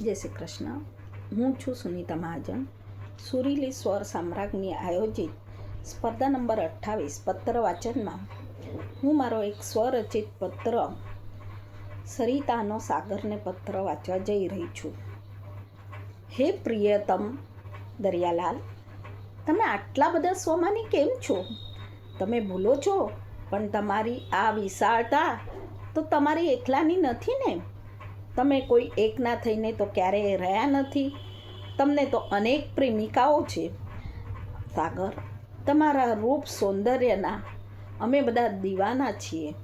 જય શ્રી કૃષ્ણ. હું છું સુનીતા મહાજન. સુરીલી સ્વર સામ્રાજ્ઞી આયોજિત સ્પર્ધા નંબર અઠ્ઠાવીસ પત્ર વાચનમાં હું મારો એક સ્વરચિત પત્ર સરિતાનો સાગરને પત્ર વાંચવા જઈ રહી છું. હે પ્રિયતમ દરિયાલાલ, તમે આટલા બધા સ્વમાની કેમ છો? તમે ભૂલો છો, પણ તમારી આ વિશાળતા તો તમારી એકલાની નથી ને? તમે કોઈ એકના થઈને તો ક્યારેય રહ્યા નથી. તમને તો અનેક પ્રેમિકાઓ છે. સાગર, તમારા રૂપ સૌંદર્યના અમે બધા દીવાના છીએ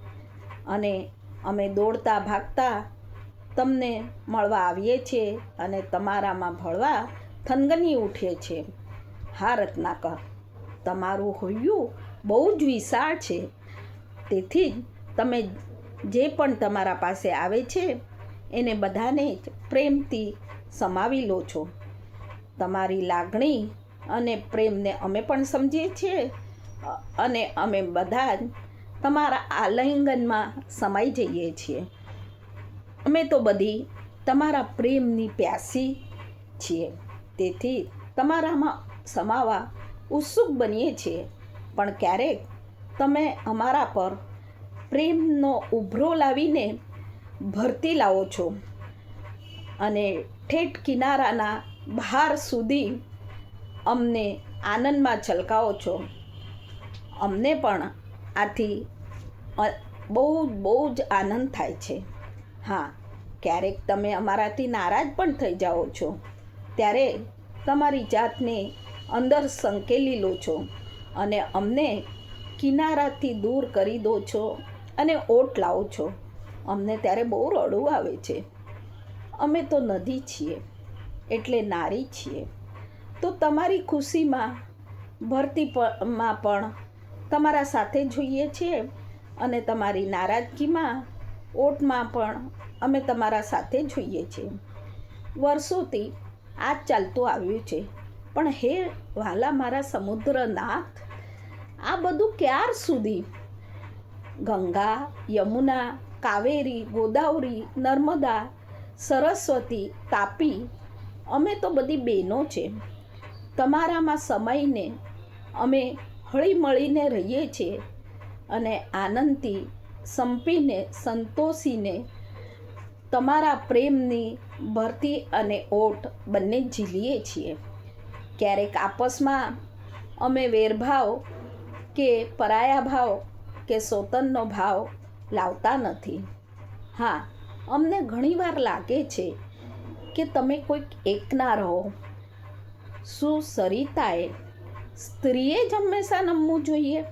અને અમે દોડતા ભાગતા તમને મળવા આવીએ છીએ અને તમારામાં ભળવા થનગની ઉઠે છે. હા, રત્નાકર, તમારું હૈયું બહુ જ વિશાળ છે. તેથી જ તમે જે પણ તમારા પાસે આવે છે એને બધાને જ પ્રેમથી સમાવી લો છો. તમારી લાગણી અને પ્રેમને અમે પણ સમજીએ છીએ અને અમે બધા જ તમારા આલિંગનમાં સમાઈ જઈએ છીએ. અમે તો બધી તમારા પ્રેમની પ્યાસી છીએ. તેથી તમારામાં સમાવા ઉત્સુક બનીએ છીએ. પણ ક્યારેક તમે અમારા પર પ્રેમનો ઉભરો લાવીને ભરતી લાવો છો. અને ઠેઠ કિનારાના બહાર સુધી અમને આનંદમાં છલકાવો છો. અમને પણ આથી બહુ બહુ જ આનંદ થાય છે. હા, ક્યારેક તમે અમારાથી નારાજ પણ થઈ જાઓ છો. ત્યારે તમારી જાતને અંદર સંકેલી લો છો અને અમને કિનારાથી દૂર કરી દો છો અને ઓટ લાવો છો. અમને ત્યારે બહુ રડવું આવે છે. અમે તો નદી છીએ, એટલે નારી છીએ. તો તમારી ખુશીમાં, ભરતી માં પણ તમારા સાથે જોઈએ છીએ અને તમારી નારાજગીમાં ઓટમાં પણ અમે તમારા સાથે જોઈએ છીએ વર્ષોથી આ ચાલતું આવ્યું છે. પણ હે વાલા મારા સમુદ્રનાથ, આ બધું ક્યાર સુધી? ગંગા, યમુના કાવેરી, ગોદાવરી, નર્મદા, સરસ્વતી, તાપી, અમે તો બધી બહેનો છે. તમારામાં સમયને અમે હળી મળીને રહીએ છીએ અને આનંદથી, સંપીને, સંતોષીને તમારા પ્રેમની ભરતી અને ઓટ બંને ઝીલીએ છીએ. ક્યારેક આપસમાં અમે વેરભાવ કે પરાયા ભાવ કે સોતનનો ભાવ લાવતા નથી. હા, અમને ઘણીવાર લાગે છે કે તમે કોઈક એકના રહો. શું સરિતાએ સ્ત્રીએ જ હંમેશા નમવું જોઈએ?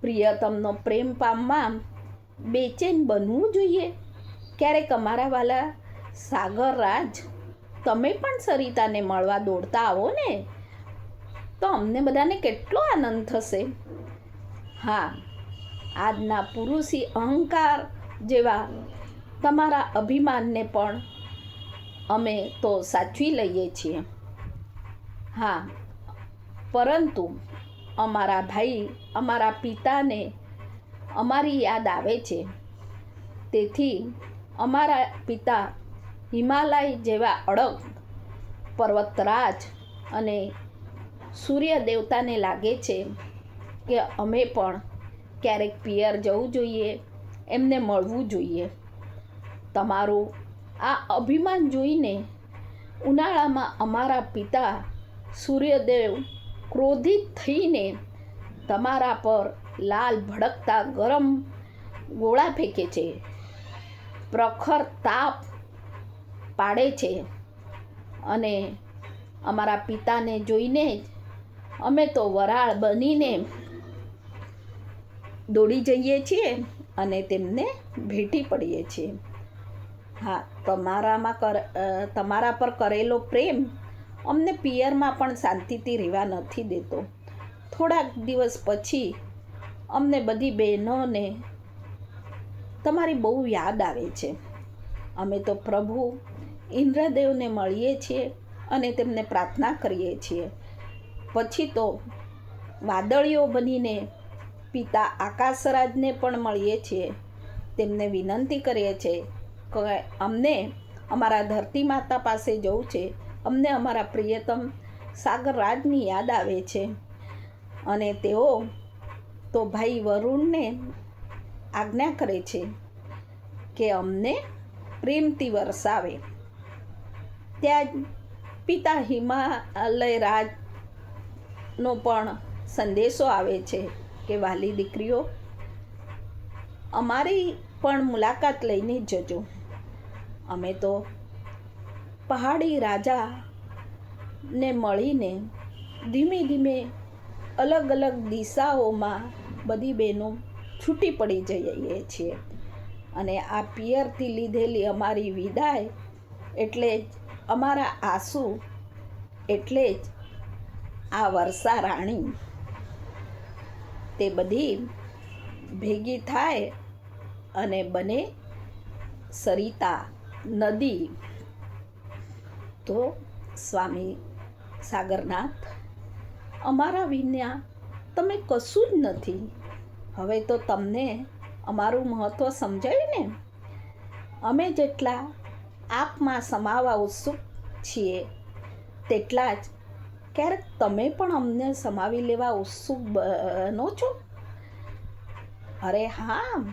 પ્રિયતમનો પ્રેમ પામવા બેચેન બનવું જોઈએ? ક્યારેક અમારા વાલા સાગર રાજ તમે પણ સરિતાને મળવા દોડતા આવો ને? તો અમને બધાને કેટલો આનંદ થશે. હા આજના પુરુષી અહંકાર જેવા તમારા અભિમાનને પણ અમે તો સાચવી લઈએ છીએ. હા, પરંતુ અમારા ભાઈ, અમારા પિતાને અમારી યાદ આવે છે. તેથી અમારા પિતા હિમાલય જેવા અડગ પર્વતરાજ અને સૂર્ય દેવતાને લાગે છે કે અમે પણ ક્યારેક પિયર જવું જોઈએ, એમને મળવું જોઈએ. તમારું આ અભિમાન જોઈને ઉનાળામાં અમારા પિતા સૂર્યદેવ ક્રોધિત થઈને તમારા પર લાલ ભડકતા ગરમ ગોળા ફેંકે છે. પ્રખર તાપ પાડે છે. અને અમારા પિતાને જોઈને જ અમે તો વરાળ બનીને દોડી જઈએ છીએ અને તેમને ભેટી પડીએ છીએ. હા, તમારામાં કર તમારા પર કરેલો પ્રેમ અમને પિયરમાં પણ શાંતિથી રહેવા નથી દેતો. થોડાક દિવસ પછી અમને બધી બહેનોને તમારી બહુ યાદ આવે છે. અમે તો પ્રભુ ઇન્દ્રદેવને મળીએ છીએ અને તેમને પ્રાર્થના કરીએ છીએ. પછી તો વાદળીઓ બનીને પિતા આકાશરાજને પણ મળીએ છીએ. તેમને વિનંતી કરીએ છીએ કે અમને અમારા ધરતી માતા પાસે જવું છે. અમને અમારા પ્રિયતમ સાગરરાજની યાદ આવે છે. અને તેઓ તો ભાઈ વરુણને આજ્ઞા કરે છે કે અમને પ્રેમથી વરસાવે. ત્યાં જ પિતા હિમાલય રાજનો પણ સંદેશો આવે છે. કે વાલી દીકરીઓ, અમારી પણ મુલાકાત લઈને જજો. અમે તો પહાડી રાજા ને મળીને ધીમે ધીમે અલગ અલગ દિશાઓમાં બધી બહેનો છૂટી પડી જઈએ છીએ. અને આ પિયરથી લીધેલી અમારી વિદાય એટલે જ, અમારા આંસુ એટલે જ આ વર્ષા રાણી તે બધી ભેગી થાય અને બને સરિતા નદી. તો સ્વામી સાગરનાથ, અમારા વિના તમે કશું જ નથી. હવે તો તમને અમારું મહત્ત્વ સમજાયું ને? અમે જેટલા આપમાં સમાવા ઉત્સુક છીએ, તેટલા જ ક્યારેક તમે પણ અમને સમાવી લેવા ઉત્સુક બનો છો? અરે હા,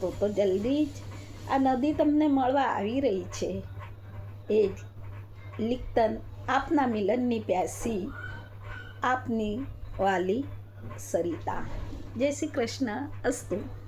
તો તો જલ્દી જ. આ નદી તમને મળવા આવી રહી છે. એ જ લિખતન આપના મિલનની પ્યાસી, આપની વાલી સરિતા. જય શ્રી કૃષ્ણ. અસ્તુ.